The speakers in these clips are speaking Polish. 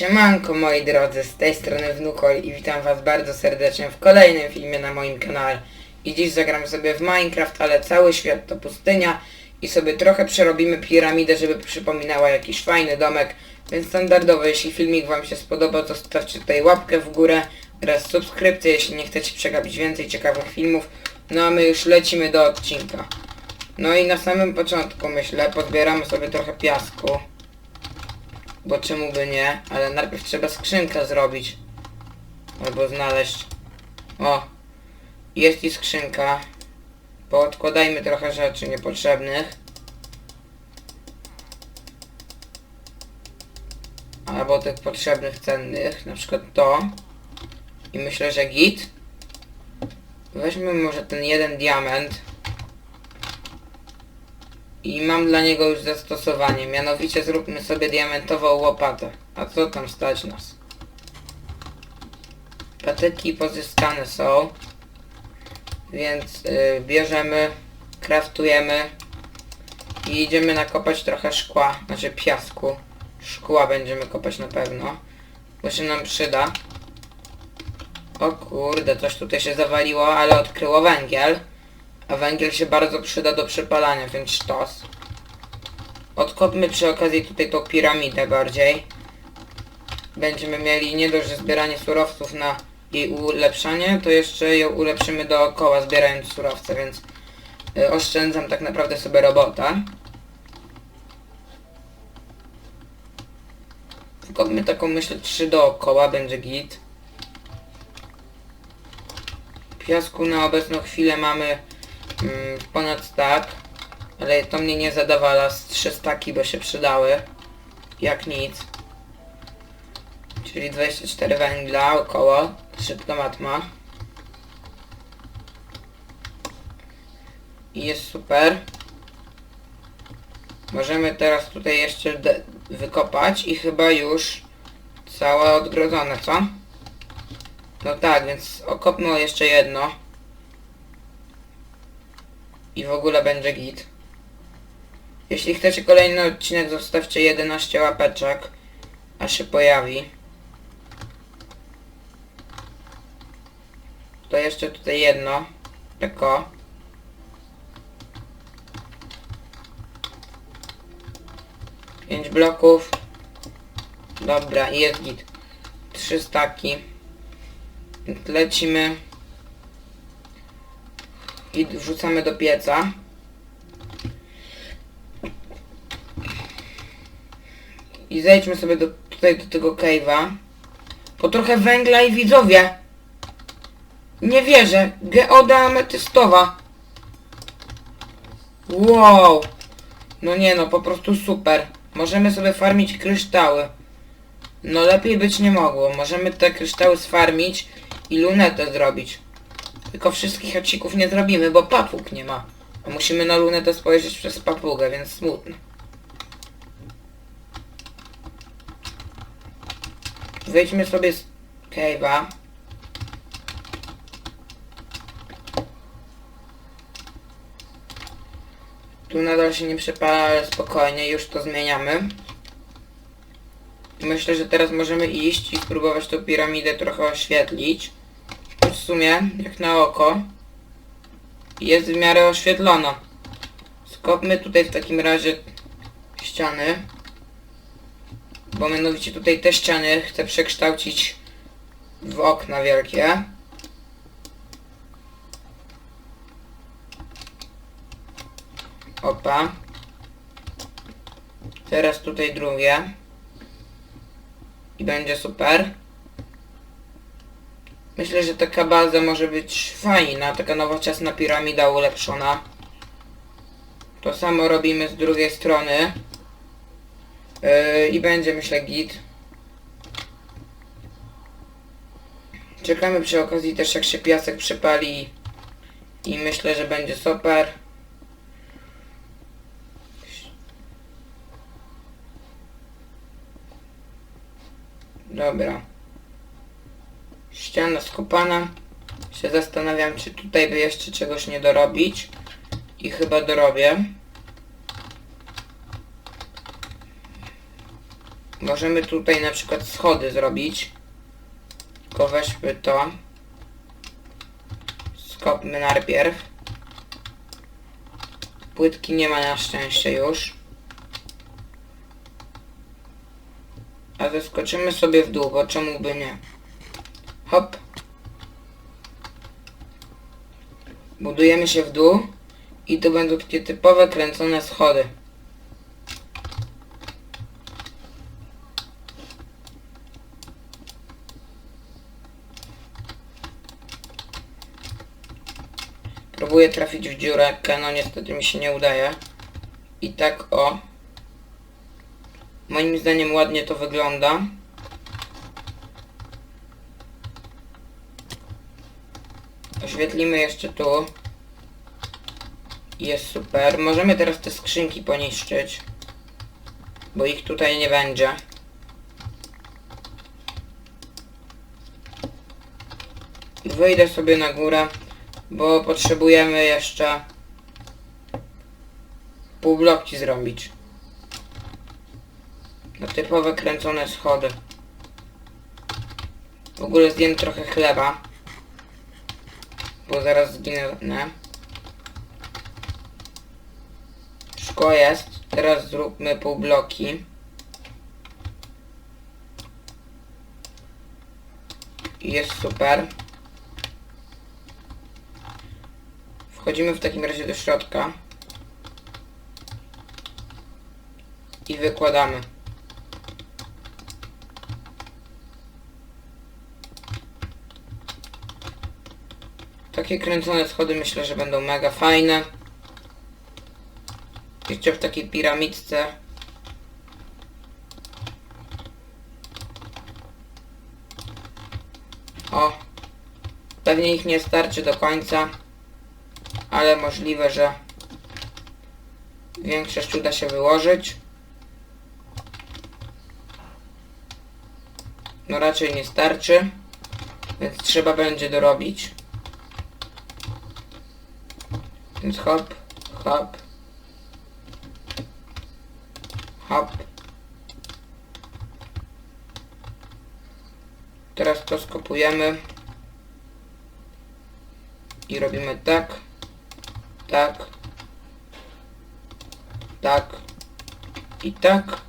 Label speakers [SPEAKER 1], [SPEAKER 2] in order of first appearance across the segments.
[SPEAKER 1] Siemanko moi drodzy, z tej strony Wnukol i witam was bardzo serdecznie w kolejnym filmie na moim kanale. I dziś zagram sobie w Minecraft, ale cały świat to pustynia i sobie trochę przerobimy piramidę, żeby przypominała jakiś fajny domek. Więc standardowo, jeśli filmik wam się spodoba, to stawcie tutaj łapkę w górę oraz subskrypcję, jeśli nie chcecie przegapić więcej ciekawych filmów. No a my już lecimy do odcinka. No i na samym początku myślę, pozbieramy sobie trochę piasku. Bo czemu by nie? Ale najpierw trzeba skrzynkę zrobić. Albo znaleźć. O! Jest i skrzynka. Poodkładajmy trochę rzeczy niepotrzebnych. Albo tych potrzebnych, cennych. Na przykład to. I myślę, że git. Weźmy może ten jeden diament. I mam dla niego już zastosowanie, mianowicie zróbmy sobie diamentową łopatę. A co tam stać nas? Patyki pozyskane są. Więc y, bierzemy, kraftujemy i idziemy nakopać trochę szkła, znaczy piasku. Szkła będziemy kopać na pewno, bo się nam przyda. O kurde, coś tutaj się zawaliło, ale odkryło węgiel. A węgiel się bardzo przyda do przepalania, więc sztos. Odkopmy przy okazji tutaj tą piramidę bardziej. Będziemy mieli nie dość, że zbieranie surowców na jej ulepszanie, to jeszcze ją ulepszymy dookoła zbierając surowce, więc y, oszczędzam tak naprawdę sobie robota. Wkopmy taką myślę trzy dookoła, będzie git. Piasku na obecną chwilę mamy mm, ponad stack, ale to mnie nie zadawala z trzy staki, bo się przydały. Jak nic. Czyli 24 węgla około. Szybka matma. I jest super. Możemy teraz tutaj jeszcze wykopać i chyba już całe odgrodzone, co? No tak, więc okopmy jeszcze jedno. I w ogóle będzie git. Jeśli chcecie kolejny odcinek, zostawcie 11 łapeczek, a się pojawi. To jeszcze tutaj jedno. Tylko. Pięć bloków. Dobra, jest git. Trzy staki. Lecimy. I wrzucamy do pieca. I zejdźmy sobie do, tutaj do tego cave'a. Po trochę węgla i widzowie. Nie wierzę. Geoda ametystowa. Wow. No nie no, po prostu super. Możemy sobie farmić kryształy. No lepiej być nie mogło. Możemy te kryształy sfarmić i lunetę zrobić. Tylko wszystkich odcinków nie zrobimy, bo papug nie ma. A musimy na lunetę spojrzeć przez papugę, więc smutno. Wejdźmy sobie z cave'a. Tu nadal się nie przepala, ale spokojnie, już to zmieniamy. Myślę, że teraz możemy iść i spróbować tą piramidę trochę oświetlić. Sumie, jak na oko, jest w miarę oświetlona. Skopmy tutaj w takim razie ściany. Bo mianowicie tutaj te ściany chcę przekształcić w okna wielkie. Opa. Teraz tutaj drugie. I będzie super. Myślę, że taka baza może być fajna, taka nowoczesna piramida ulepszona. To samo robimy z drugiej strony. Yy, I będzie myślę git. Czekamy przy okazji też jak się piasek przypali. I myślę, że będzie super. Dobra. Ściana skopana. Się zastanawiam, czy tutaj by jeszcze czegoś nie dorobić. I chyba dorobię. Możemy tutaj na przykład schody zrobić. Tylko weźmy to. Skopmy najpierw. Płytki nie ma na szczęście już. A zeskoczymy sobie w dół, bo czemu by nie? Hop. Budujemy się w dół i to będą takie typowe kręcone schody. Próbuję trafić w dziurę, no niestety mi się nie udaje. I tak o. Moim zdaniem ładnie to wygląda. Oświetlimy jeszcze tu. Jest super. Możemy teraz te skrzynki poniszczyć. Bo ich tutaj nie będzie. Wyjdę sobie na górę, bo potrzebujemy jeszcze pół bloki zrobić. Na typowe kręcone schody. W ogóle zjem trochę chleba. Bo zaraz zginę. Szkło jest. Teraz zróbmy pół bloki. Jest super. Wchodzimy w takim razie do środka. I wykładamy. Takie kręcone schody myślę, że będą mega fajne. Jeszcze w takiej piramidce. O. Pewnie ich nie starczy do końca. Ale możliwe, że większość uda się wyłożyć. No raczej nie starczy. Więc trzeba będzie dorobić. Więc hop, hop, hop. Teraz to skopujemy. I robimy tak, tak, tak i tak.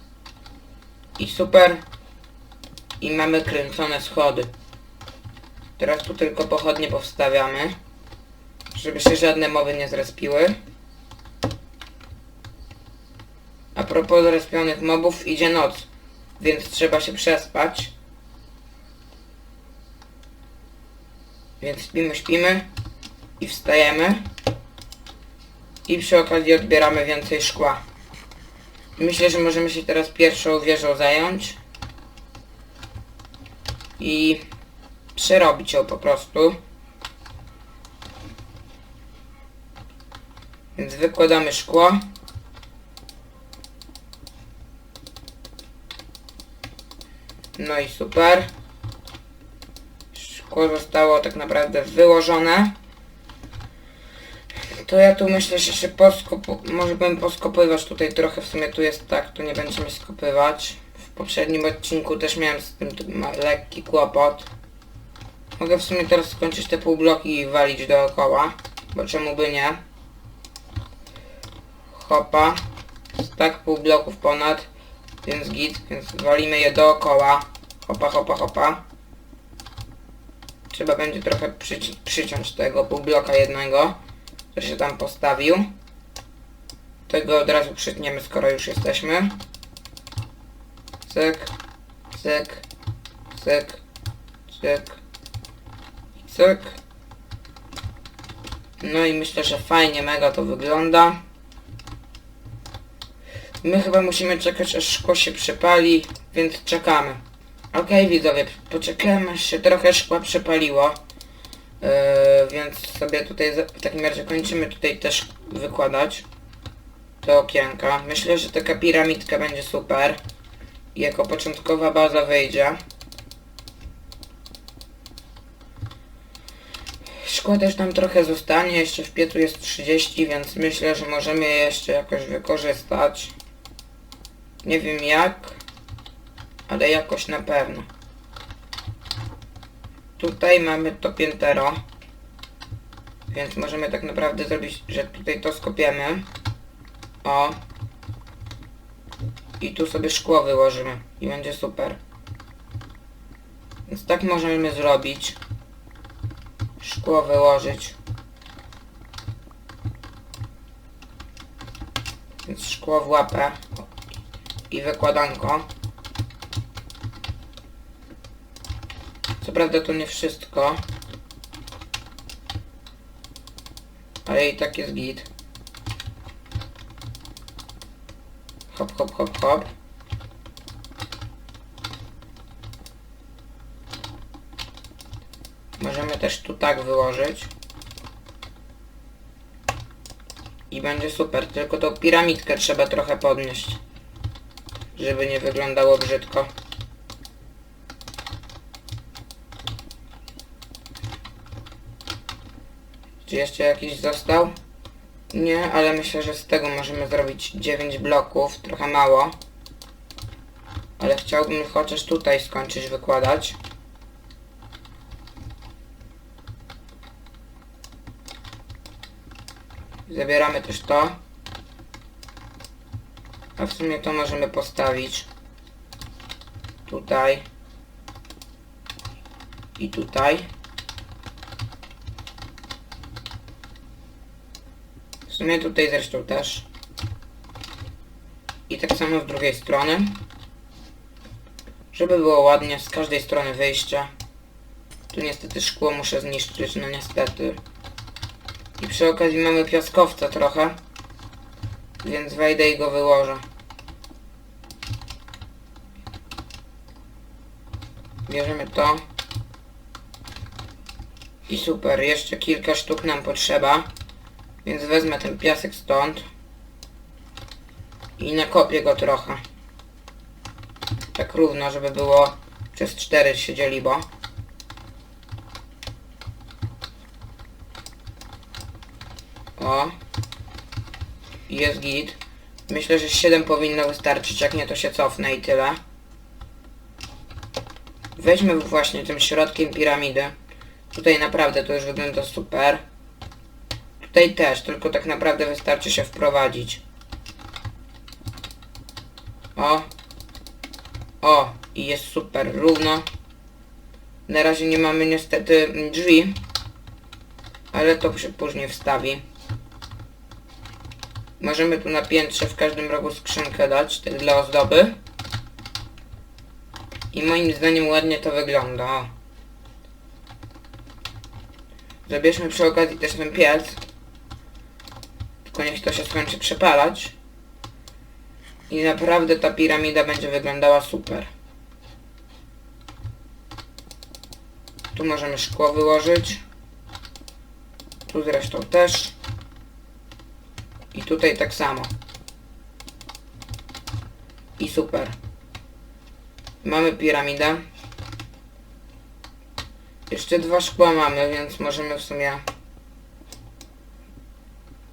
[SPEAKER 1] I super. I mamy kręcone schody. Teraz tu tylko pochodnie powstawiamy. Żeby się żadne mowy nie zrespiły. A propos zrespionych mobów, idzie noc, więc trzeba się przespać. Więc śpimy, śpimy i wstajemy. I przy okazji odbieramy więcej szkła. Myślę, że możemy się teraz pierwszą wieżą zająć. I przerobić ją po prostu. Wykładamy szkło. No i super. Szkło zostało tak naprawdę wyłożone. To ja tu myślę, że się poskopu... Może bym poskopywać tutaj trochę, w sumie tu jest tak, tu nie będziemy skopywać. W poprzednim odcinku też miałem z tym lekki kłopot. Mogę w sumie teraz skończyć te półbloki i walić dookoła, bo czemu by nie. Hopa. Tak pół bloków ponad, więc git, więc walimy je dookoła. Hopa, hopa, hopa. Trzeba będzie trochę przyci przyciąć tego pół bloka jednego, który się tam postawił. Tego od razu przytniemy, skoro już jesteśmy. Cyk, cyk, cyk, cyk, cyk. No i myślę, że fajnie, mega to wygląda. My chyba musimy czekać aż szkło się przepali, więc czekamy. Okej widzowie, poczekamy aż się trochę szkła przepaliło. Yy, więc sobie tutaj w takim razie kończymy tutaj też wykładać te okienka. Myślę, że taka piramidka będzie super. Jako początkowa baza wyjdzie. Szkło też nam trochę zostanie, jeszcze w piecu jest 30, więc myślę, że możemy je jeszcze jakoś wykorzystać. Nie wiem jak, ale jakoś na pewno. Tutaj mamy to piętero. Więc możemy tak naprawdę zrobić, że tutaj to skopiemy. O. I tu sobie szkło wyłożymy. I będzie super. Więc tak możemy zrobić. Szkło wyłożyć. Więc szkło w łapę. I wykładanko. Co prawda to nie wszystko. Ale i tak jest git. Hop, hop, hop, hop. Możemy też tu tak wyłożyć. I będzie super, tylko tą piramidkę trzeba trochę podnieść. Żeby nie wyglądało brzydko. Czy jeszcze jakiś został? Nie, ale myślę, że z tego możemy zrobić 9 bloków, trochę mało. Ale chciałbym chociaż tutaj skończyć wykładać. Zabieramy też to. A w sumie to możemy postawić. Tutaj. I tutaj. W sumie tutaj zresztą też. I tak samo z drugiej strony. Żeby było ładnie z każdej strony wyjścia. Tu niestety szkło muszę zniszczyć, no niestety. I przy okazji mamy piaskowca trochę. Więc wejdę i go wyłożę. Bierzemy to. I super, jeszcze kilka sztuk nam potrzeba. Więc wezmę ten piasek stąd. I nakopię go trochę. Tak równo, żeby było przez cztery się dzieliło. O. Jest git. Myślę, że 7 powinno wystarczyć, jak nie to się cofnę i tyle. Weźmy właśnie tym środkiem piramidy. Tutaj naprawdę to już wygląda super. Tutaj też, tylko tak naprawdę wystarczy się wprowadzić. O. O, i jest super równo. Na razie nie mamy niestety drzwi. Ale to się później wstawi. Możemy tu na piętrze w każdym rogu skrzynkę dać, tak dla ozdoby. I moim zdaniem ładnie to wygląda. Zabierzmy przy okazji też ten piec. Tylko niech to się skończy przepalać. I naprawdę ta piramida będzie wyglądała super. Tu możemy szkło wyłożyć. Tu zresztą też. I tutaj tak samo. I super. Mamy piramidę. Jeszcze dwa szkła mamy, więc możemy w sumie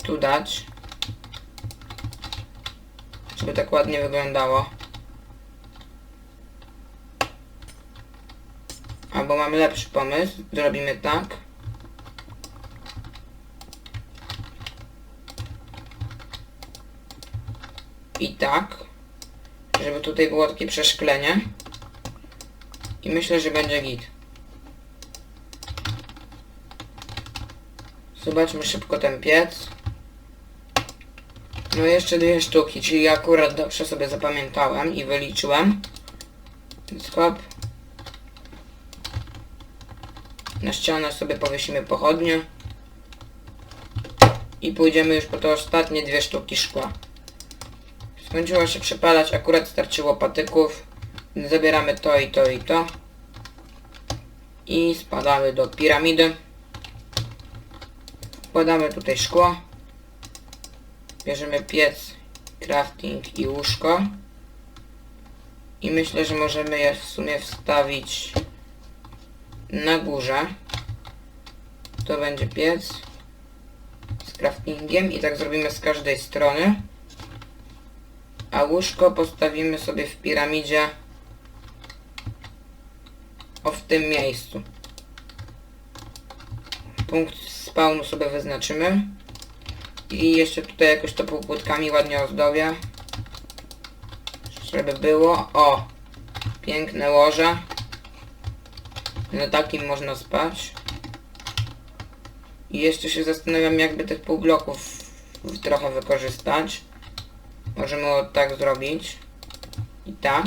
[SPEAKER 1] tu dać. Żeby tak ładnie wyglądało. Albo mamy lepszy pomysł. Zrobimy tak. I tak. Żeby tutaj było takie przeszklenie. I myślę, że będzie git. Zobaczmy szybko ten piec. No jeszcze dwie sztuki, czyli akurat dobrze sobie zapamiętałem i wyliczyłem. Więc hop. Na ścianę sobie powiesimy pochodnie. I pójdziemy już po te ostatnie dwie sztuki szkła. Skończyło się przepalać, akurat starczyło patyków. Zabieramy to i to i to. I spadamy do piramidy. Wkładamy tutaj szkło. Bierzemy piec, crafting i łóżko. I myślę, że możemy je w sumie wstawić na górze. To będzie piec z craftingiem i tak zrobimy z każdej strony. A łóżko postawimy sobie w piramidzie o w tym miejscu. Punkt spawnu sobie wyznaczymy. I jeszcze tutaj jakoś to półpłytkami ładnie ozdobię. Żeby było. O! Piękne łoże. Na takim można spać. I jeszcze się zastanawiam jakby tych półbloków trochę wykorzystać. Możemy tak zrobić. I tak.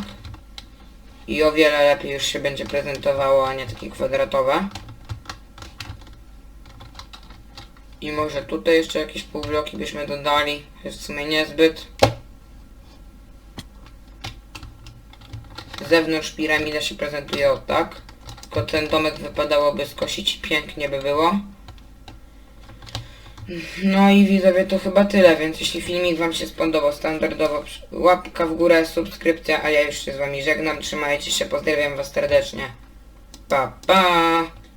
[SPEAKER 1] I o wiele lepiej już się będzie prezentowało, a nie takie kwadratowe. I może tutaj jeszcze jakieś półbloki byśmy dodali. Jest w sumie niezbyt. Z zewnątrz piramida się prezentuje o tak. Tylko ten domek wypadałoby skosić pięknie by było. No i widzowie to chyba tyle, więc jeśli filmik wam się spodobał standardowo łapka w górę, subskrypcja, a ja już się z wami żegnam. Trzymajcie się, pozdrawiam was serdecznie. Pa pa!